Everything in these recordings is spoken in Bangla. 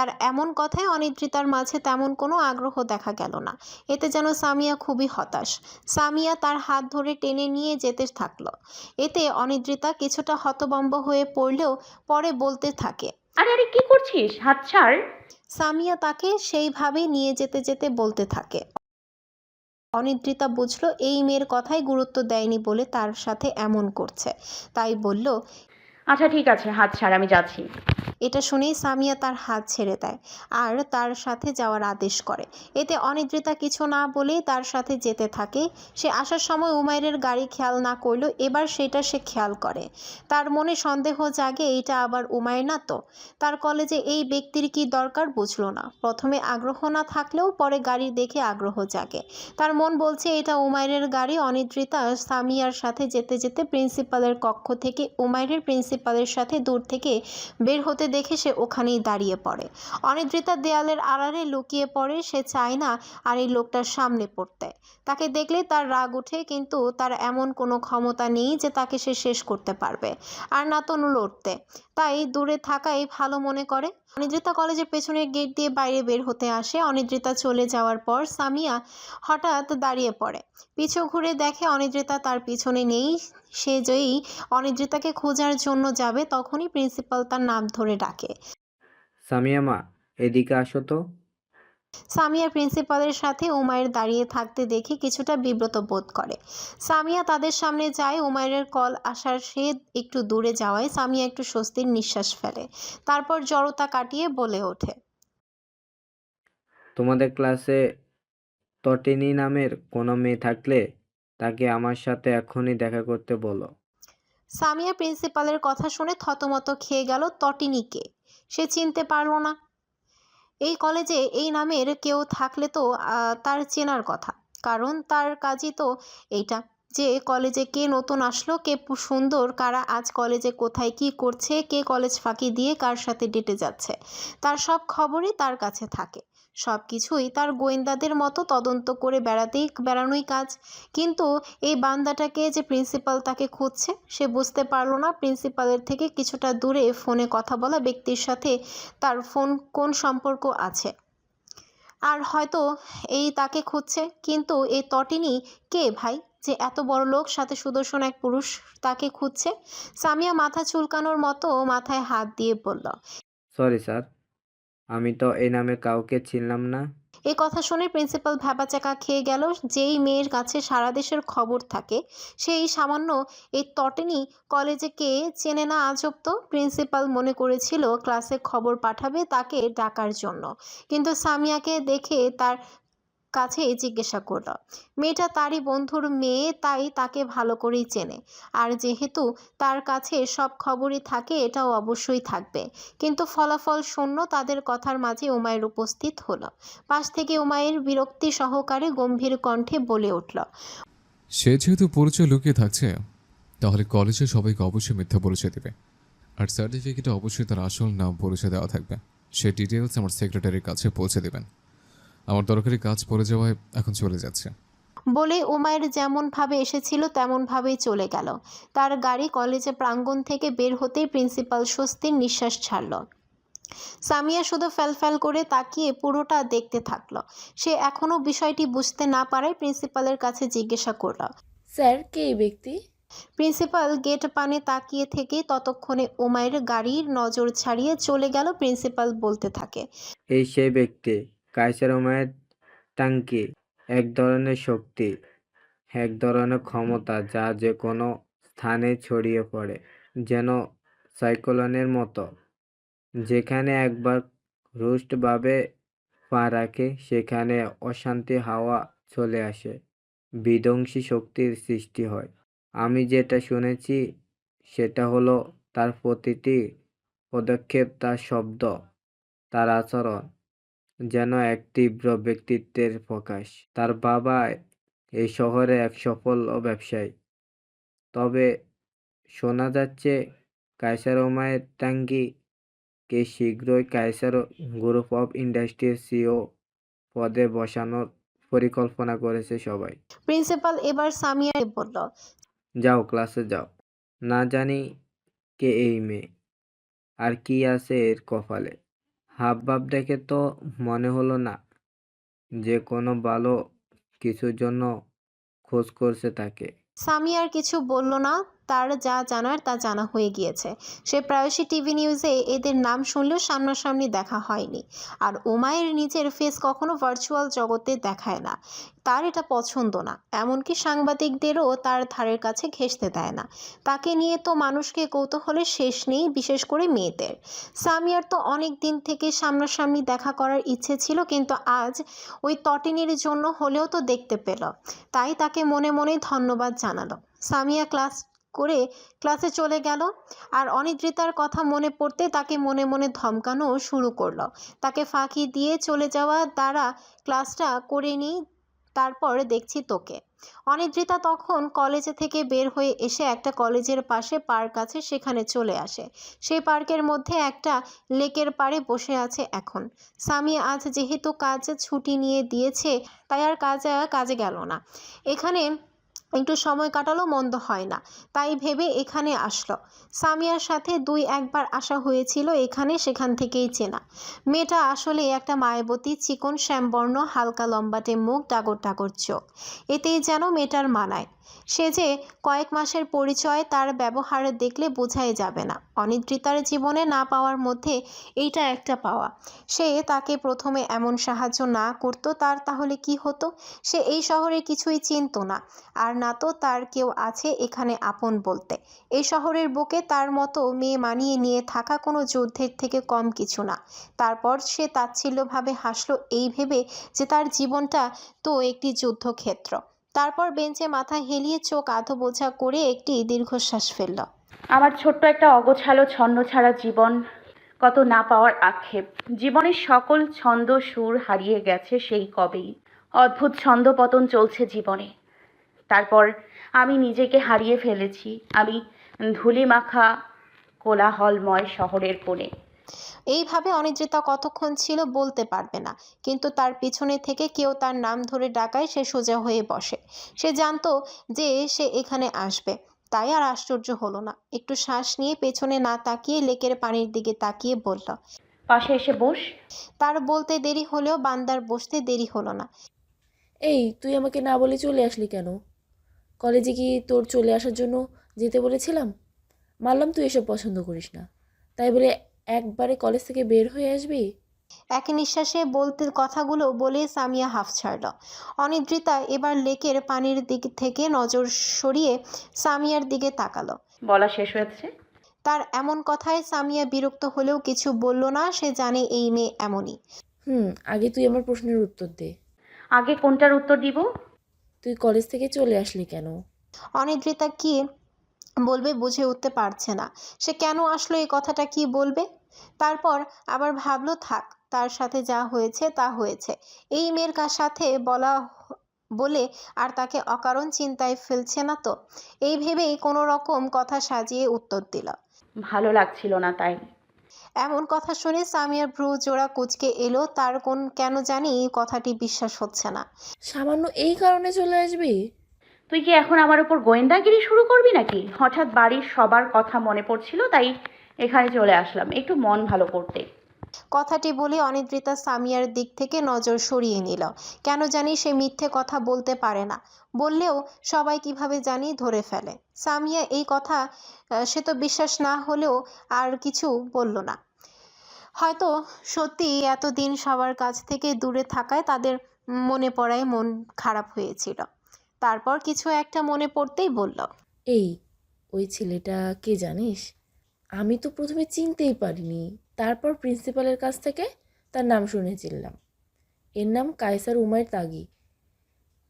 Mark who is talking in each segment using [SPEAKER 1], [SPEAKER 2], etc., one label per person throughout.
[SPEAKER 1] তার এমন কথায় অনিদ্রিতার মাঝে তেমন কোনো আগ্রহ দেখা গেল না। এতে যেন সামিয়া খুবই হতাশ। সামিয়া তার হাত ধরে টেনে নিয়ে যেতে থাকল। এতে অনিদ্রিতা কিছুটা হতবম্ব হয়ে পড়লেও পরে বলতে থাকে
[SPEAKER 2] আরে আরে কি করছিস? হাত ছাড়।
[SPEAKER 1] সামিয়া তাকে সেইভাবেই নিয়ে যেতে যেতে বলতে থাকে। অনিদ্রিতা বুঝলো এই মেয়ের কথাই গুরুত্ব দেয়নি বলে তার সাথে এমন করছে। তাই বলল
[SPEAKER 2] আচ্ছা ঠিক আছে, হাত ছাড়, আমি যাচ্ছি।
[SPEAKER 1] এটা শুনেই সামিয়া তার হাত ছেড়ে দেয় আর তার সাথে যাওয়ার আদেশ করে। এতে অনিদ্রিতা কিছু না বলেই তার সাথে যেতে থাকে। সে আসার সময় উমাইরের গাড়ি খেয়াল না করলেও এবার সেটা সে খেয়াল করে। তার মনে সন্দেহ জাগে, এইটা আবার উমায়ের না তো? তার কলেজে এই ব্যক্তির কি দরকার বুঝলো না। প্রথমে আগ্রহ না থাকলেও পরে গাড়ি দেখে আগ্রহ জাগে। তার মন বলছে, এটা উমাইরের গাড়ি। অনিদ্রিতা সামিয়ার সাথে যেতে যেতে প্রিন্সিপালের কক্ষ থেকে উমাইরের প্রিন্সিপালের সাথে দূর থেকে বের হতে দেখে সে ওখানেই দাঁড়িয়ে পড়ে। অনিদ্রিতা দেয়ালের আড়ালে লুকিয়ে পড়ে সে চায় না আর এই লোকটার সামনে পড়তে। তাকে দেখলে তার রাগ ওঠে, কিন্তু তার এমন কোনো ক্ষমতা নেই যে তাকে সে শেষ করতে পারবে। আর না তো লড়তে। তাই দূরে থাকাই ভালো মনে করে। অনিদ্রিতা কলেজের পেছনের গেট দিয়ে বাইরে বের হতে আসে। অনিদ্রিতা চলে যাওয়ার পর সামিয়া হঠাৎ দাঁড়িয়ে পড়ে। পিছু ঘুরে দেখে অনিদ্রিতা তার পিছনে নেই। সে যেই অনিদ্রিতাকে খোঁজার জন্য যাবে, তখনই প্রিন্সিপাল তার নাম ধরে ডাকে।
[SPEAKER 3] সামিয়া মা, এদিকে আসো তো।
[SPEAKER 1] সামিয়া প্রিন্সিপালের সাথে উমায়ের দাঁড়িয়ে থাকতে দেখে কিছুটা বিব্রত বোধ করে। সামিয়া তাদের সামনে যায় উমায়ের কল আসার সে একটু দূরে যাওয়ায় সামিয়া একটু স্বস্তির নিঃশ্বাস ফেলে। তারপর জড়তা কাটিয়ে বলে ওঠে
[SPEAKER 3] তোমাদের ক্লাসে তটিনী নামের কোনো মেয়ে থাকলে তাকে আমার সাথে এখনই দেখা করতে বলো।
[SPEAKER 1] সামিয়া প্রিন্সিপালের কথা শুনে থতমত খেয়ে গেল তটিনীকে। সে চিনতে পারল না এই কলেজে এই নামের কেউ থাকলে তো তার চেনার কথা। কারণ তার কাজই তো এইটা, যে কলেজে কে নতুন আসলো, কে সুন্দর, কারা আজ কলেজে কোথায় কি করছে, কে কলেজ ফাঁকি দিয়ে কার সাথে ডেটে যাচ্ছে। তার সব খবরই তার কাছে থাকে। সব কিছুই তার গোয়েন্দাদের মতো তদন্ত করে বেড়াতেই, বেড়ানোই কাজ। কিন্তু এই বান্দাটাকে যে প্রিন্সিপাল তাকে খুঁজছে, সে বুঝতে পারল না প্রিন্সিপালের থেকে কিছুটা দূরে ফোনে কথা বলা ব্যক্তির সাথে তার ফোন কোন সম্পর্ক আছে। আর হয়তো এই তাকে খুঁজছে, কিন্তু এই তটিনী কে ভাই যে এত বড় লোক, সাথে সুদর্শন এক পুরুষ তাকে খুঁজছে? সামিয়া মাথা চুলকানোর মতো মাথায় হাত দিয়ে বলল
[SPEAKER 3] সরি স্যার আমি তো এই নামে কাউকে চিনলাম না।
[SPEAKER 1] এই কথা শুনে প্রিন্সিপাল ভ্যাবাচাকা খেয়ে গেল, যেই মেয়ের কাছে সারা দেশের খবর থাকে, সেই সামান্য এই তটেনি কলেজে কে চেনে না আজব তো? প্রিন্সিপাল মনে করেছিল ক্লাসে খবর পাঠাবে তাকে ডাকার জন্য। কিন্তু সামিয়াকে দেখে তার কাছে জিজ্ঞাসা করল, মেয়েটা তারই বন্ধুর মেয়ে, তাই তাকে ভালো করেই চেনে। আর যেহেতু তার কাছে সব খবরই থাকে, এটাও অবশ্যই থাকবে। কিন্তু ফলাফল শূন্য তাদের কথার মাঝে উমায়ের উপস্থিত হলো। পাশ থেকে উমায়ের বিরক্তি সহকারে গম্ভীর কণ্ঠে বলে উঠল,
[SPEAKER 4] সে যেহেতু পরিচয় লুকিয়ে থাকছে, তাহলে কলেজে সবাইকে অবশ্যই মিথ্যা পরিচয় দেবে। আর সার্টিফিকেটে অবশ্যই তার আসল নাম পরিচয় দেওয়া থাকবে। সে ডিটেলস আমার সেক্রেটারির কাছে পৌঁছে দেবেন। আমার দরকারি কাজ পড়ে যাওয়ায় এখন চলে যাচ্ছে।
[SPEAKER 1] বলে উমায়ের যেমনভাবে এসেছিল তেমনভাবেই চলে গেল। তার গাড়ি কলেজে প্রাঙ্গণ থেকে বের হতেই প্রিন্সিপাল স্বস্তির নিঃশ্বাস ছাড়ল। সামিয়া শুধু ফ্যালফ্যাল করে তাকিয়ে পুরোটা দেখতে থাকল। সে এখনও বিষয়টি বুঝতে না পারায় প্রিন্সিপালের কাছে জিজ্ঞাসা করল
[SPEAKER 5] স্যার কে এই ব্যক্তি?
[SPEAKER 1] প্রিন্সিপাল গেট পানে তাকিয়ে থেকে ততক্ষণে উমায়ের গাড়ির নজর ছাড়িয়ে চলে গেল প্রিন্সিপাল বলতে থাকে
[SPEAKER 3] এই সেই ব্যক্তি। কাইসার ওমায়ের টাঙ্কি এক ধরনের শক্তি, এক ধরনের ক্ষমতা যা যে কোনো স্থানে ছড়িয়ে পড়ে, যেন সাইক্লোনের মতো। যেখানে একবার রুষ্টভাবে পা রাখে, সেখানে অশান্তি হাওয়া চলে আসে, বিধ্বংসী শক্তির সৃষ্টি হয়। আমি যেটা শুনেছি, সেটা হলো তার প্রতিটি পদক্ষেপ, তার শব্দ, তার আচরণ। যেন এক তীব্র ব্যক্তিত্বের প্রকাশ। তার বাবা এই শহরে এক সফল ব্যবসায়ী। তবে শোনা যাচ্ছে কায়সার ওমায়ের টাঙ্গি কে শীঘ্রই কায়সার গ্রুপ অফ ইন্ডাস্ট্রির সিও পদে বসানোর পরিকল্পনা করেছে সবাই।
[SPEAKER 1] প্রিন্সিপাল এবার সামিয়াকে বলল
[SPEAKER 3] যাও ক্লাসে যাও। না জানি কে এই মেয়ে। আর কি আছে এর কপালে? হাবভাব দেখে তো মনে হলো না যে কোনো ভালো কিছুর জন্য খোঁজ করছে তাকে।
[SPEAKER 1] সামি আর কিছু বলল না। তার যা জানার তা জানা হয়ে গিয়েছে। সে প্রায়শই টিভি নিউজে এদের নাম শুনলেও সামনাসামনি দেখা হয়নি। আর ওমায়ের নিজের ফেস কখনো ভার্চুয়াল জগতে দেখায় না। তার এটা পছন্দ না। এমনকি সাংবাদিকদেরও তার ধারের কাছে ঘেঁষতে দেয় না। তাকে নিয়ে তো মানুষকে কৌতূহলের শেষ নেই, বিশেষ করে মেয়েদের। সামিয়ার তো অনেক দিন থেকে সামনাসামনি দেখা করার ইচ্ছে ছিল, কিন্তু আজ ওই তটিনীর জন্য হলেও তো দেখতে পেল। তাই তাকে মনে মনে ধন্যবাদ জানালো। সামিয়া ক্লাস করে ক্লাসে চলে গেল। আর অনিদ্রিতার কথা মনে পড়তে তাকে মনে মনে ধমকানো শুরু করল। তাকে ফাঁকি দিয়ে চলে যাওয়া দ্বারা ক্লাসটা করে নিই, তারপর দেখছি তোকে। অনিদ্রিতা তখন কলেজে থেকে বের হয়ে এসে একটা কলেজের পাশে পার্ক আছে, সেখানে চলে আসে। সেই পার্কের মধ্যে একটা লেকের পাড়ে বসে আছে এখন। স্বামী আজ যেহেতু কাজে ছুটি নিয়ে দিয়েছে, তাই আর কাজে কাজে গেল না। এখানে একটু সময় কাটালো, মন্দ হয় না। তাই ভেবে এখানে আসলো। সামিয়ার সাথে দুই একবার আসা হয়েছিল এখানে সেখান থেকেই চেনা। মেয়েটা আসলে একটা মায়াবতী, চিকন, শ্যামবর্ণ, হালকা লম্বাটে মুখ, ডাগর ডাগর চোখ। এতেই যেন মেয়েটার মানায়। সে যে কয়েক মাসের পরিচয় তার ব্যবহার দেখলে বোঝাই যাবে না। অনিদ্রিতার জীবনে না পাওয়ার মধ্যে এইটা একটা পাওয়া। সে তাকে প্রথমে এমন সাহায্য না করতো, তার তাহলে কি হতো? সে এই শহরে কিছুই চিনতো না। আর না তো তার কেউ আছে এখানে আপন বলতে। এই শহরের বুকে তার মতো মেয়ে মানিয়ে নিয়ে থাকা কোনো যুদ্ধের থেকে কম কিছু না। তারপর সে তাচ্ছিল্যভাবে হাসলো, এই ভেবে যে তার জীবনটা তো একটি যুদ্ধক্ষেত্র। তারপর বেঞ্চে মাথা হেলিয়ে চোখ আধো বোঝা করে একটি দীর্ঘশ্বাস ফেলল।
[SPEAKER 2] আমার ছোট্ট একটা অগোছালো ছন্ন ছাড়া জীবন কত না পাওয়ার আক্ষেপ। জীবনের সকল ছন্দ সুর হারিয়ে গেছে সেই কবেই। অদ্ভুত ছন্দপতন চলছে জীবনে। তারপর আমি নিজেকে হারিয়ে ফেলেছি। আমি ধুলি মাখা কোলাহলময় শহরের কোণে।
[SPEAKER 1] এইভাবে অনিদ্রিতা কতক্ষণ ছিল বলতে পারবে না। কিন্তু তার পিছনে থেকে কেউ তার নাম ধরে ডাকায় সে সোজা হয়ে বসে। সে জানতো যে সে এখানে আসবে। তাই আর আশ্চর্য হলো না। একটু শ্বাস নিয়ে পেছনে না তাকিয়ে লেকের পানির দিকে তাকিয়ে বলল
[SPEAKER 2] পাশে এসে বস।
[SPEAKER 1] তার বলতে দেরি হলেও বান্দার বসতে দেরি হলো না।
[SPEAKER 5] এই তুই আমাকে না বলে চলে আসলি কেন? কলেজে কি তোর চলে আসার জন্য যেতে বলেছিলাম? মানলাম তুই এসব পছন্দ করিস না। তাই বলে একবারে কলেজ থেকে বের হয়ে আসবি?
[SPEAKER 1] এক নিঃশ্বাসে বলতে কথাগুলো বলে সামিয়া হাফ ছাড়ল। অনিদ্রিতা এবার লেকের পানির দিক থেকে নজর সরিয়ে সামিয়ার দিকে তাকালো।
[SPEAKER 2] বলা শেষ হয়েছে?
[SPEAKER 1] তার এমন কথায় সামিয়া বিরক্ত হলেও কিছু বলল না সে জানে এই মেয়ে এমনই।
[SPEAKER 5] হুম আগে তুই আমার প্রশ্নের উত্তর দে।
[SPEAKER 2] আগে কোনটার উত্তর দিব?
[SPEAKER 5] তুই কলেজ থেকে চলে আসলি কেন?
[SPEAKER 1] অনিদ্রিতা কি বলবে বুঝে উঠতে পারছে না। সে কেন আসলো এই কথাটা কি বলবে? তারপর আবার ভাবলো থাক তার সাথে যা হয়েছে তা হয়েছে। এই মেয়ের কার সাথে বলা বলে আর তাকে অকারণ চিন্তায় ফেলছে না তো? এই ভেবেই কোনো রকম কথা সাজিয়ে উত্তর দিল।
[SPEAKER 2] ভালো লাগছিল না তাই।
[SPEAKER 1] এমন কথা শুনে সামিয়ার ভ্রু জোড়া কুচকে এলো তার কোন কেন জানি কথাটি বিশ্বাস হচ্ছে না।
[SPEAKER 5] সামান্য এই কারণে চলে আসবি?
[SPEAKER 2] তুই কি এখন আমার উপর গোয়েন্দাগিরি শুরু করবি নাকি? হঠাৎ বাড়ির সবার কথা মনে পড়ছিল তাই এখানে চলে আসলাম। একটু মন ভালো করতে।
[SPEAKER 1] কথাটি বলে অনিদ্রিতা সামিয়ার দিক থেকে নজর সরিয়ে নিল। কেন জানি সে মিথ্যে কথা বলতে পারে না। বললেও সবাই কীভাবে জানি ধরে ফেলে। সামিয়া এই কথা সে তো বিশ্বাস না হলেও আর কিছু বলল না। হয়তো সত্যি এতদিন সবার কাছ থেকে দূরে থাকায় তাদের মনে পড়ায় মন খারাপ হয়েছিল। তারপর কিছু একটা মনে পড়তেই বলল
[SPEAKER 5] এই ওই ছেলেটা কে জানিস? আমি তো প্রথমে চিনতেই পারিনি। তারপর প্রিন্সিপালের কাছ থেকে তার নাম শুনে চিনলাম। এর নাম কায়সার উমায়ের তাগি।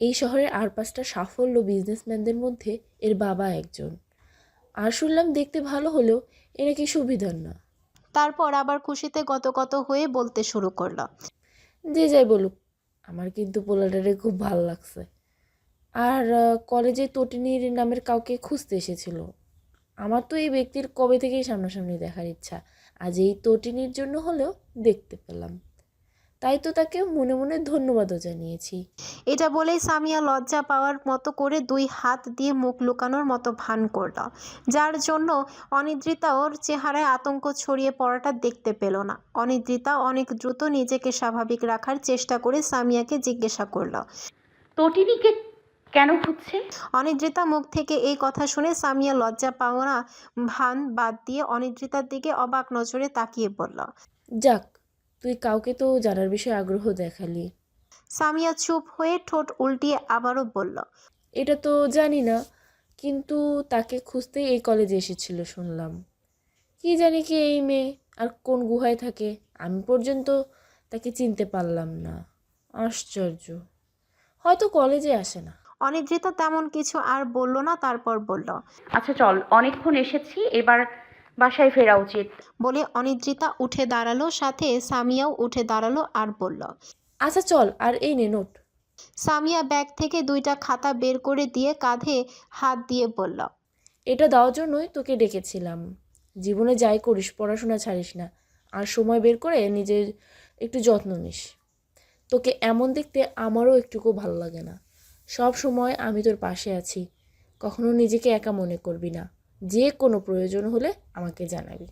[SPEAKER 5] এই শহরের আর পাঁচটা সাফল্য বিজনেসম্যানদের মধ্যে এর বাবা একজন। আর শুনলাম দেখতে ভালো হলেও এ নাকি সুবিধার না।
[SPEAKER 1] তারপর আবার খুশিতে গত গত হয়ে বলতে শুরু করল।
[SPEAKER 5] যে যাই বলুক আমার কিন্তু পোলাটারে খুব ভালো লাগছে। আর কলেজে তটিনীর নামের কাউকে খুঁজতে এসেছিল। আমার তো এই ব্যক্তির কবে থেকেই সামনাসামনি দেখার ইচ্ছা। আজ এই তটিনীর জন্য হলেও দেখতে পেলাম। তাই তো তাকে মনে মনে ধন্যবাদও জানিয়েছি।
[SPEAKER 1] এটা বলেই সামিয়া লজ্জা পাওয়ার মতো করে দুই হাত দিয়ে মুখ লুকানোর মতো ভান করল যার জন্য অনিদ্রিতা ওর চেহারায় আতঙ্ক ছড়িয়ে পড়াটা দেখতে পেল না। অনিদ্রিতা অনেক দ্রুত নিজেকে স্বাভাবিক রাখার চেষ্টা করে সামিয়াকে জিজ্ঞাসা করল
[SPEAKER 2] তটিনীকে কেন খুঁজছে?
[SPEAKER 1] অনিদ্রিতা মুখ থেকে এই কথা শুনে সামিয়া লজ্জা পাওয়া ভান বাদ দিয়ে অনিদ্রিতার দিকে অবাক নজরে তাকিয়ে বলল
[SPEAKER 5] যাক তুই কাউকে তো জানার বিষয়ে আগ্রহ দেখালি।
[SPEAKER 1] সামিয়া চুপ হয়ে ঠোঁট উল্টিয়ে আবারও বলল
[SPEAKER 5] এটা তো জানি না কিন্তু তাকে খুঁজতেই এই কলেজে এসেছিল শুনলাম। কি জানি কি এই মেয়ে আর কোন গুহায় থাকে আমি পর্যন্ত তাকে চিনতে পারলাম না। আশ্চর্য। হয়তো কলেজে আসে না।
[SPEAKER 1] অনিদ্রিতা তেমন কিছু আর বলল না তারপর বলল
[SPEAKER 2] আচ্ছা চল অনেকক্ষণ এসেছি এবার বাসায় ফেরা উচিত।
[SPEAKER 1] বলে অনিদ্রিতা উঠে দাঁড়াল সাথে সামিয়াও উঠে দাঁড়াল আর বলল
[SPEAKER 5] আচ্ছা চল আর এই নে নোট।
[SPEAKER 1] সামিয়া ব্যাগ থেকে দুইটা খাতা বের করে দিয়ে কাঁধে হাত দিয়ে বলল
[SPEAKER 5] এটা দেওয়ার জন্যই তোকে ডেকেছিলাম। জীবনে যাই করিস পড়াশোনা ছাড়িস না আর সময় বের করে নিজের একটু যত্ন নিস। তোকে এমন দেখতে আমারও একটুকু ভালো লাগে না। সব সময় আমি তোর পাশে আছি। কখনো নিজেকে একা মনে করবি না। যে কোনো প্রয়োজন হলে আমাকে জানাবি।